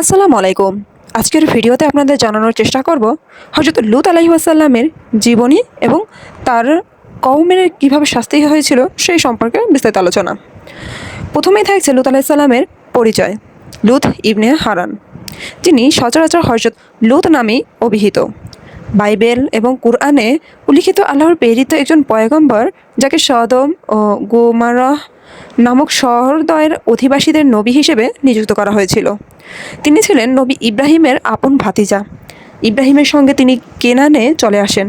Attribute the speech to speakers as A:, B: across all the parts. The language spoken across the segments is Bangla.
A: আসসালামু আলাইকুম। আজকের ভিডিওতে আপনাদের জানানোর চেষ্টা করব হজরত লুত আলাইসাল্লামের জীবনী এবং তার কৌমের কীভাবে শাস্তি হয়েছিল সেই সম্পর্কে বিস্তারিত আলোচনা। প্রথমেই থাকছে লুত আলাইসাল্লামের পরিচয়, লুত ইবনে হারান। যিনি সচরাচর হজরত লুত নামেই অভিহিত। বাইবেল এবং কুরআনে উল্লিখিত আল্লাহর প্রেরিত একজন পয়গম্বর যাকে সদম ও গোমারাহ নামক শহরদয়ের অধিবাসীদের নবী হিসেবে নিযুক্ত করা হয়েছিল। তিনি ছিলেন নবী ইব্রাহিমের আপন ভাতিজা। ইব্রাহিমের সঙ্গে তিনি কেনানে চলে আসেন।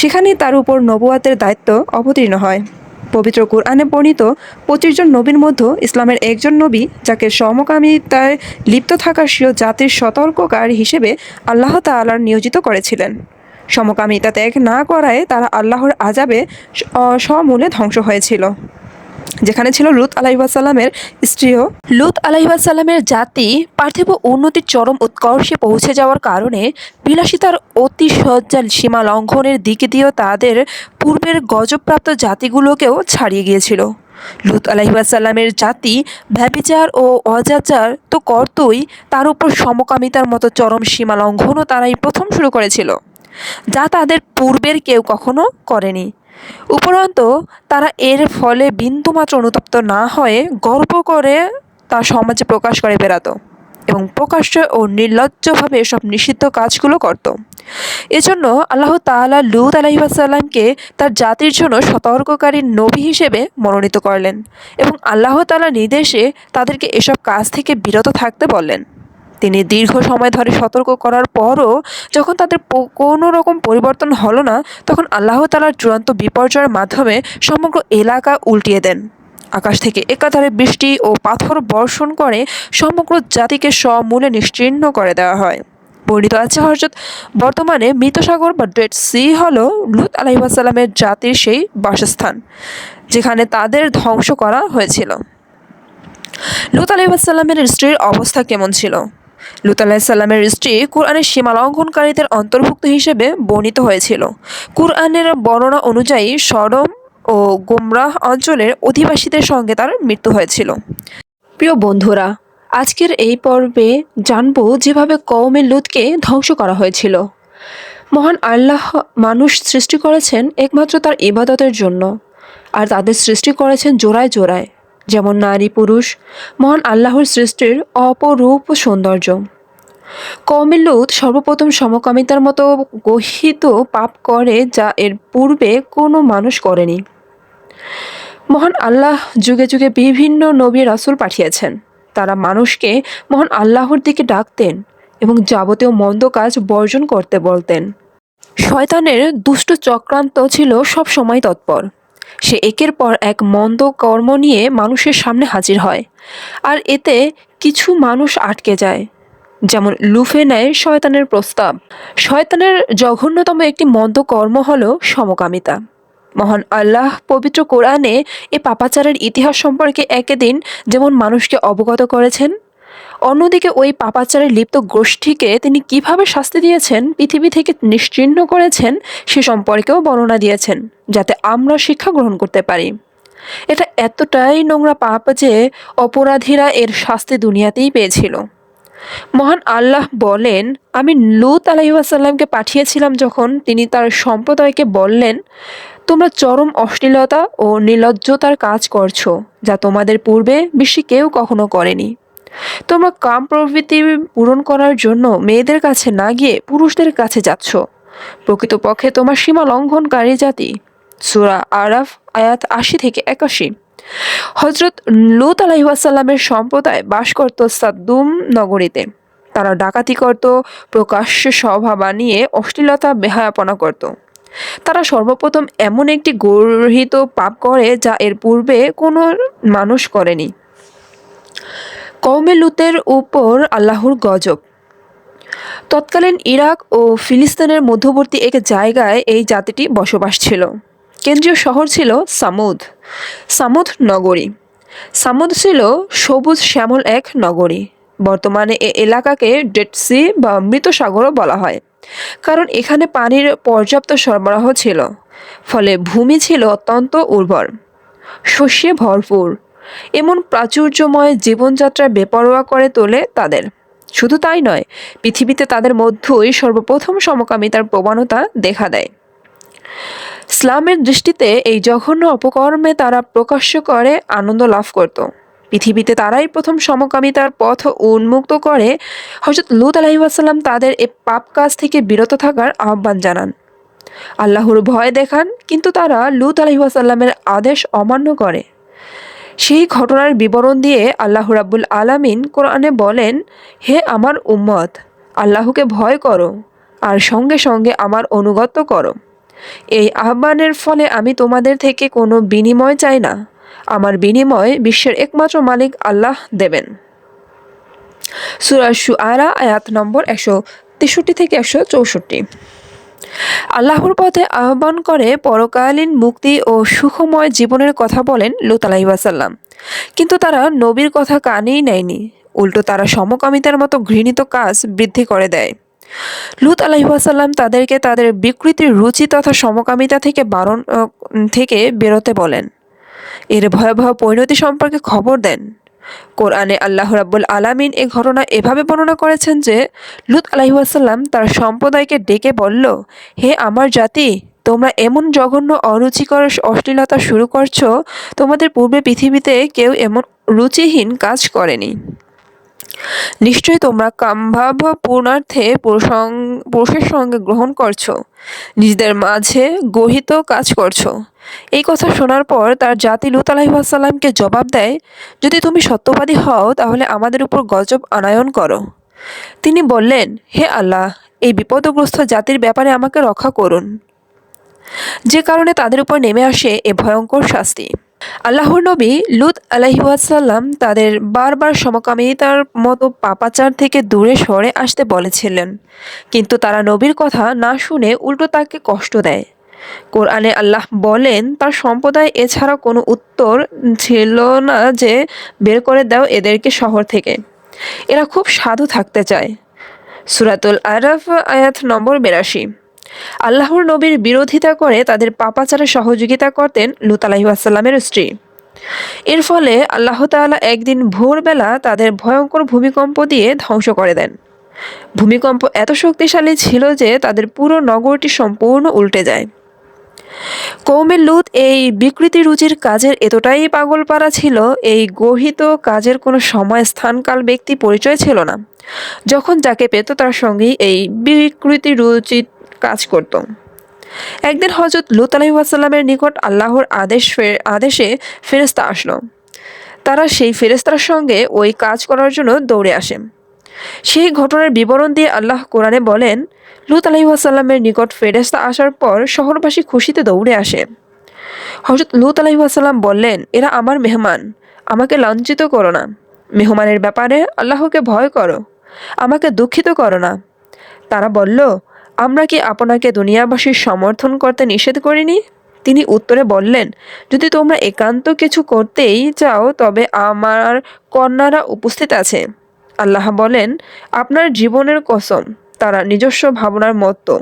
A: সেখানেই তার উপর নবুয়াতের দায়িত্ব অবতীর্ণ হয়। পবিত্র কোরআনে বর্ণিত পঁচিশ জন নবীর মধ্যে ইসলামের একজন নবী, যাকে সমকামিতায় লিপ্ত থাকা স্বীয় জাতির সতর্ককারী হিসেবে আল্লাহ তাআলার নিয়োজিত করেছিলেন। সমকামিতা ত্যাগ না করায় তারা আল্লাহর আজাবে সমূলে ধ্বংস হয়েছিল। যেখানে ছিল লুত আলাইসাল্লামের স্ত্রীও। লুত আলাইসাল্লামের জাতি পার্থিব উন্নতির চরম উৎকর্ষে পৌঁছে যাওয়ার কারণে বিলাসিতার অতি সজ্জাল সীমা লঙ্ঘনের দিকে দিয়েও তাদের পূর্বের গজবপ্রাপ্ত জাতিগুলোকেও ছাড়িয়ে গিয়েছিল। লুত আলাইসাল্লামের জাতি ব্যবিচার ও অজাচার তো করতই, তার উপর সমকামিতার মতো চরম সীমা লঙ্ঘনও তারাই প্রথম শুরু করেছিল, যা তাদের পূর্বের কেউ কখনো করেনি। উপরন্ত, তারা এর ফলে বিন্দুমাত্র অনুতপ্ত না হয়ে গর্ব করে তা সমাজে প্রকাশ করে বেড়াতো এবং প্রকাশ্য ও নির্লজ্জভাবে এসব নিষিদ্ধ কাজগুলো করত। এজন্য আল্লাহ তাআলা লুত আলাইসাল্লামকে তার জাতির জন্য সতর্ককারী নবী হিসেবে মনোনীত করলেন এবং আল্লাহ তাআলা নির্দেশে তাদেরকে এসব কাজ থেকে বিরত থাকতে বললেন। তিনি দীর্ঘ সময় ধরে সতর্ক করার পরও যখন তাদের কোনো রকম পরিবর্তন হলো না, তখন আল্লাহ তালার চূড়ান্ত বিপর্যয়ের মাধ্যমে সমগ্র এলাকা উল্টিয়ে দেন। আকাশ থেকে একাধারে বৃষ্টি ও পাথর বর্ষণ করে সমগ্র জাতিকে সমূলে নিশ্চিহ্ন করে দেওয়া হয়। বর্ণিত আছে হরজত বর্তমানে মৃতসাগর বা ডেড সি হল লুত আলাইসাল্লামের জাতির সেই বাসস্থান, যেখানে তাদের ধ্বংস করা হয়েছিল। লুত আলাইসাল্লামের স্ত্রীর অবস্থা কেমন ছিল? লুত আলাহিসাল্লামের স্ত্রী কোরআনের সীমা লঙ্ঘনকারীদের অন্তর্ভুক্ত হিসেবে বর্ণিত হয়েছিল। কোরআনের বর্ণনা অনুযায়ী সরম ও গোমরাহ অঞ্চলের অধিবাসীদের সঙ্গে তার মৃত্যু হয়েছিল। প্রিয় বন্ধুরা, আজকের এই পর্বে জানব যেভাবে কওমে লুতকে ধ্বংস করা হয়েছিল। মহান আল্লাহ মানুষ সৃষ্টি করেছেন একমাত্র তার ইবাদতের জন্য, আর তাদের সৃষ্টি করেছেন জোড়ায় জোড়ায়। যেমন নারী পুরুষ, মহান আল্লাহর সৃষ্টির অপরূপ সৌন্দর্য। কওমে লুত সর্বপ্রথম সমকামিতার মতো গহিত পাপ করে যা এর পূর্বে কোনো মানুষ করেনি। মহান আল্লাহ যুগে যুগে বিভিন্ন নবী রাসুল পাঠিয়েছেন। তারা মানুষকে মহান আল্লাহর দিকে ডাকতেন এবং যাবতীয় মন্দ কাজ বর্জন করতে বলতেন। শয়তানের দুষ্ট চক্রান্ত ছিল সব সময় তৎপর। সে একের পর এক মন্দ কর্ম নিয়ে মানুষের সামনে হাজির হয়। আর এতে কিছু মানুষ আটকে যায়, যেমন লুফে নেয় শয়তানের প্রস্তাব। শয়তানের জঘন্যতম একটি মন্দ কর্ম হল সমকামিতা। মহান আল্লাহ পবিত্র কোরআনে এ পাপাচারের ইতিহাস সম্পর্কে একদিন যেমন মানুষকে অবগত করেছেন অন্যদিকে ওই পাপাচারে লিপ্ত গোষ্ঠীকে তিনি কীভাবে শাস্তি দিয়েছেন, পৃথিবী থেকে নিশ্চিহ্ন করেছেন, সে সম্পর্কেও বর্ণনা দিয়েছেন, যাতে আমরা শিক্ষা গ্রহণ করতে পারি। এটা এতটাই নোংরা পাপ যে অপরাধীরা এর শাস্তি দুনিয়াতেই পেয়েছিল। মহান আল্লাহ বলেন, আমি লুত আলাইসাল্লামকে পাঠিয়েছিলাম যখন তিনি তার সম্প্রদায়কে বললেন, তোমরা চরম অশ্লীলতা ও নির্লজ্জতার কাজ করছ, যা তোমাদের পূর্বে বিশ্বে কেউ কখনো করেনি। তোমরা কাম প্রবৃত্তি পূরণ করার জন্য মেয়েদের কাছে না গিয়ে পুরুষদের কাছে যাচ্ছ। প্রকৃতপক্ষে তোমার সীমা লঙ্ঘনকারী জাতি। সুরা আরাফ, আয়াত আশি থেকে একাশি। হজরত লুত আলাইসাল্লামের সম্প্রদায় বাস করত সাদ্দুম নগরীতে। তারা ডাকাতি করত, প্রকাশ্য সভা বানিয়ে অশ্লীলতা বেহায়াপনা করত। তারা সর্বপ্রথম এমন একটি গর্হিত পাপ করে যা এর পূর্বে কোনো মানুষ করেনি। কৌমে লুতের উপর আল্লাহর গজব। তৎকালীন ইরাক ও ফিলিস্তিনের মধ্যবর্তী এক জায়গায় এই জাতিটি বসবাস ছিল। কেন্দ্রীয় শহর ছিল সামুদ। সামুদ নগরী। সামুদ ছিল সবুজ শ্যামল এক নগরী। বর্তমানে এ এলাকাকে ডেড সি বা মৃত সাগরও বলা হয়। কারণ এখানে পানির পর্যাপ্ত সরবরাহ ছিল। ফলে ভূমি ছিল অত্যন্ত উর্বর। শস্যে ভরপুর। এমন প্রাচুর্যময় জীবনযাত্রা বেপরোয়া করে তোলে তাদের। শুধু তাই নয়, পৃথিবীতে তাদের মধ্যেই সর্বপ্রথম সমকামিতার প্রবণতা দেখা দেয়। ইসলামের দৃষ্টিতে এই জঘন্য অপকর্মে তারা প্রকাশ্য করে আনন্দ লাভ করত। পৃথিবীতে তারাই প্রথম সমকামিতার পথ উন্মুক্ত করে হজরত লুত আলহিবাসাল্লাম তাদের এ পাপ কাজ থেকে বিরত থাকার আহ্বান জানান। আল্লাহর ভয় দেখান, কিন্তু তারা লুত আলহিবাসাল্লামের আদেশ অমান্য করে। সেই ঘটনার বিবরণ দিয়ে আল্লাহ রাব্বুল আলামিন কোরআনে বলেন, হে আমার উম্মত, আল্লাহকে ভয় করো আর সঙ্গে সঙ্গে আমার অনুগত করো। এই আহ্বানের ফলে আমি তোমাদের থেকে কোনো বিনিময় চাই না। আমার বিনিময় বিশ্বের একমাত্র মালিক আল্লাহ দেবেন। সুরা আরা আয়াত নম্বর একশো তেষট্টি থেকে একশো চৌষট্টি। আল্লাহর পথে আহ্বান করে পরকালীন মুক্তি ও সুখময় জীবনের কথা বলেন লুত আলাইসাল্লাম কিন্তু তারা নবীর কথা কানেই নেয়নি। উল্টো তারা সমকামিতার মতো ঘৃণিত কাজ বৃদ্ধি করে দেয়। লুত আলাইসাল্লাম তাদেরকে তাদের বিকৃতির রুচি তথা সমকামিতা থেকে বারণ থেকে বেরোতে বলেন। এর ভয়াবহ পরিণতি সম্পর্কে খবর দেন। কোরআনে আল্লাহ রাব্বুল আলামিন এই ঘটনা এভাবে বর্ণনা করেছেন যে, লুত আলাইসাল্লাম তার সম্প্রদায়কে ডেকে বলল, হে আমার জাতি, তোমরা এমন জঘন্য, অরুচিকর, অশ্লীলতা শুরু করছ, তোমাদের পূর্বে পৃথিবীতে কেউ এমন রুচিহীন কাজ করেনি। নিশ্চয়ই তোমরা কামভাব পূর্ণার্থে পুরুষের সঙ্গে গ্রহণ করছ, নিজেদের মাঝে গহিত কাজ করছ। এই কথা শোনার পর তার জাতি লুত আলাহিসাল্লামকে জবাব দেয়, যদি তুমি সত্যবাদী হও, তাহলে আমাদের উপর গজব আনায়ন করো। তিনি বললেন, হে আল্লাহ, এই বিপদগ্রস্ত জাতির ব্যাপারে আমাকে রক্ষা করুন। যে কারণে তাদের উপর নেমে আসে এ ভয়ঙ্কর শাস্তি। আল্লাহর নবী লুত আলাইহাসাল্লাম তাদের বারবার সমকামিতার মতো পাপাচার থেকে দূরে সরে আসতে বলেছিলেন। কিন্তু তারা নবীর কথা না শুনে উল্টো তাকে কষ্ট দেয়। কোরআনে আল্লাহ বলেন, তার সম্প্রদায় এছাড়া কোনো উত্তর ছিল না যে বের করে দাও এদেরকে শহর থেকে। এরা খুব সাধু থাকতে চায়। সুরাতুল আরফ, আয়াত নম্বর বেরাশি। আল্লাহর নবীর বিরোধিতা করে তাদের পাপাচারে সহযোগিতা করতেন লুত আলাহিসাল্লামের স্ত্রী। এর ফলে আল্লাহ তালা একদিন ভোরবেলা তাদের ভয়ঙ্কর ভূমিকম্প দিয়ে ধ্বংস করে দেন। ভূমিকম্প এত শক্তিশালী ছিল যে তাদের পুরো নগরটি সম্পূর্ণ উল্টে যায়। কৌমের লুত এই বিকৃতি রুচির কাজের এতটাই পাগল পারা ছিল, এই গহিত কাজের কোনো সময় স্থানকাল ব্যক্তি পরিচয় ছিল না। যখন যাকে পেত তার সঙ্গেই এই বিকৃতি রুচি কাজ করত। একদিন হজরত লুত আলহিহাসাল্লামের নিকট আল্লাহর আদেশ আদেশে ফেরেস্তা আসলো। তারা সেই ফেরেস্তার সঙ্গে ওই কাজ করার জন্য দৌড়ে আসে। সেই ঘটনার বিবরণ দিয়ে আল্লাহ কোরআনে বলেন লুত আলহিহাসাল্লামের নিকট ফেরেস্তা আসার পর শহরবাসী খুশিতে দৌড়ে আসে। হজরত লুত আলহিহাসাল্লাম বললেন, এরা আমার মেহমান, আমাকে লাঞ্ছিত করো না। মেহমানের ব্যাপারে আল্লাহকে ভয় করো, আমাকে দুঃখিত করো না। তারা বলল, আমরা কি আপনাকে দুনিয়াবাসীর সমর্থন করতে নিষেধ করিনি? তিনি উত্তরে বললেন, যদি তোমরা একান্ত কিছু করতেই চাও, তবে আমার কন্যারা উপস্থিত আছে। আল্লাহ বলেন, আপনার জীবনের কসম তারা নিজস্ব ভাবনার মতো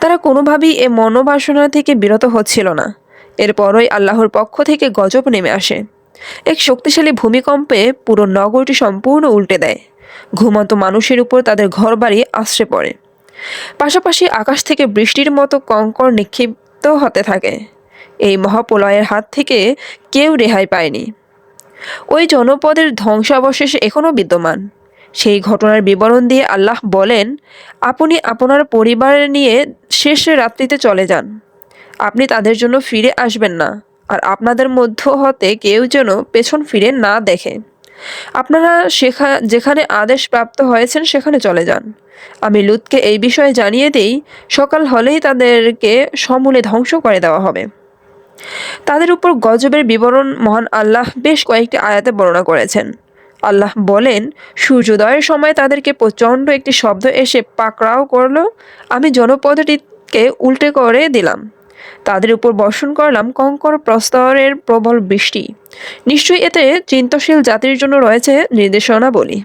A: তারা কোনোভাবেই এ মনোবাসনা থেকে বিরত হচ্ছিল না। এরপরই আল্লাহর পক্ষ থেকে গজব নেমে আসে। এক শক্তিশালী ভূমিকম্পে পুরো নগরটি সম্পূর্ণ উল্টে দেয়। ঘুমন্ত মানুষের উপর তাদের ঘরবাড়ি আশ্রে পড়ে। পাশাপাশি আকাশ থেকে বৃষ্টির মতো কঙ্কর নিক্ষিপ্ত হতে থাকে। এই মহাপ্রলয়ের হাত থেকে কেউ রেহাই পায়নি। ওই জনপদের ধ্বংসাবশেষ এখনও বিদ্যমান। সেই ঘটনার বিবরণ দিয়ে আল্লাহ বলেন, আপনি আপনার পরিবার নিয়ে শেষ রাত্রিতে চলে যান। আপনি তাদের জন্য ফিরে আসবেন না। আর আপনাদের মধ্য হতে কেউ যেন পেছন ফিরে না দেখে। আপনারা সেখা, যেখানে আদেশ প্রাপ্ত হয়েছেন সেখানে চলে যান। আমি লুৎকে এই বিষয়ে জানিয়ে দিই, সকাল হলেই তাদেরকে সমূলে ধ্বংস করে দেওয়া হবে। তাদের উপর গজবের বিবরণ মহান আল্লাহ বেশ কয়েকটি আয়াতে বর্ণনা করেছেন। আল্লাহ বলেন, সূর্যোদয়ের সময় তাদেরকে প্রচণ্ড একটি শব্দ এসে পাকড়াও করল। আমি জনপদটিকে উল্টে করে দিলাম। তাদের উপর বর্ষণ করলাম কঙ্কর প্রস্তরের প্রবল বৃষ্টি। নিশ্চয়ই এতে চিন্তশীল জাতির জন্য রয়েছে নির্দেশনা বলি